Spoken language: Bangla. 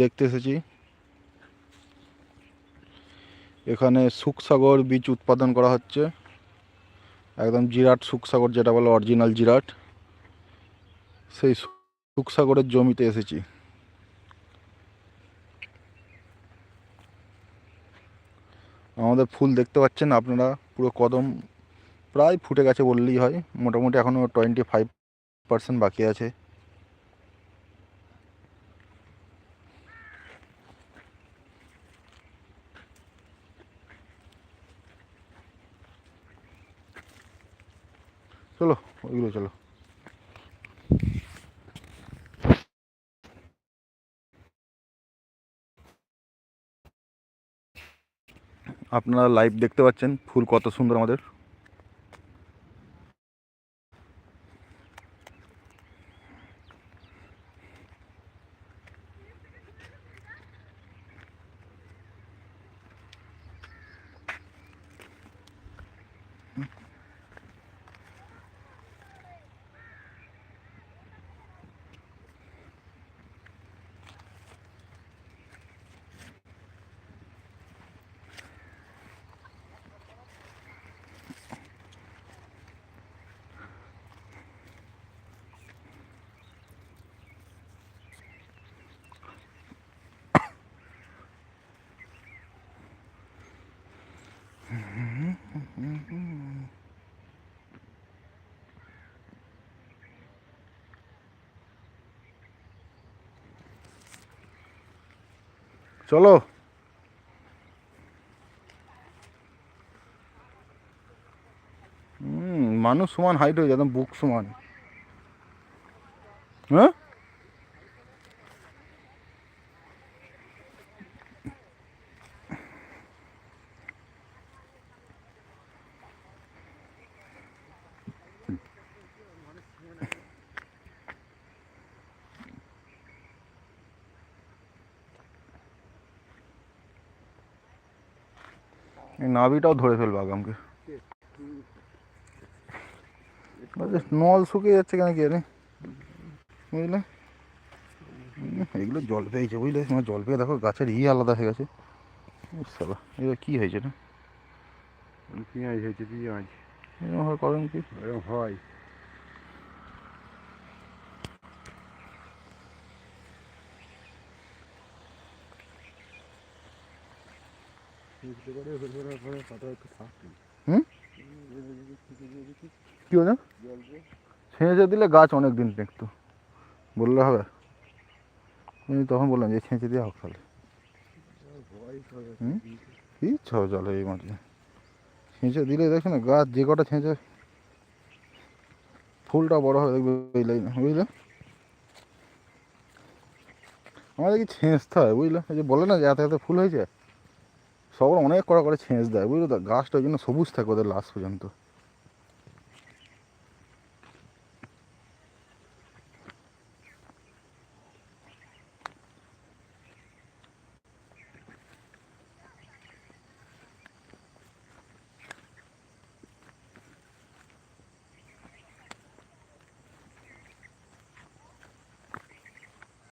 দেখতে এসেছি। এখানে সুখসাগর বীজ উৎপাদন করা হচ্ছে। একদম জিরাট সুখসাগর যেটা বলে অরিজিনাল জিরাট। সেই সুখসাগরের জমিতে এসেছি। আমাদের ফুল দেখতে পাচ্ছেন আপনারা, পুরো কদম প্রায় ফুটে গেছে বললেই হয়। মোটামুটি এখনও টোয়েন্টি ফাইভ পার্সেন্ট বাকি আছে। চলো ওইগুলো চলো। আপনারা লাইভ দেখতে পাচ্ছেন ফুল কত সুন্দর আমাদের। চলো। মানুষ সমান হাইট হয়ে যেতাম বুক সমান। হ্যাঁ? এই নাভিটাও ধরে ফেলব আগামকে। নল শুকিয়ে যাচ্ছে কেন কি জানি? বুঝলে? এগুলো জল পেয়েছে বুঝলে? তোমার জল পেয়ে দেখো গাছের ই আলাদা হয়ে গেছে। সালা এগুলো কী হয়েছে না পেঁয়াজ হয়েছে পেঁয়াজ। এরকম হয় করেন কি? এরকম হয়। হুম ছেঁচে দিলে গাছ অনেক দিন টেকতো। বললে হবে। আমি তখন বললাম যে ছেঁচে দিয়ে হোক তাহলে? কি ছ চলে এই মাঠে। ছেঁচে দিলে দেখো না, গাছ যে কটা ছেঁচে, ফুলটা বড় হবে, দেখবে ওই লাইনে, বুঝলে? আমাদের কি ছেঁচতে হয়, বুঝলে? যে বলে না যে এত এত ফুল হয়েছে সবার অনেক কড়া করে ছেঁচ দেয়, বুঝলো তো? গাছটা ওই জন্য সবুজ থাকে ওদের লাস্ট পর্যন্ত।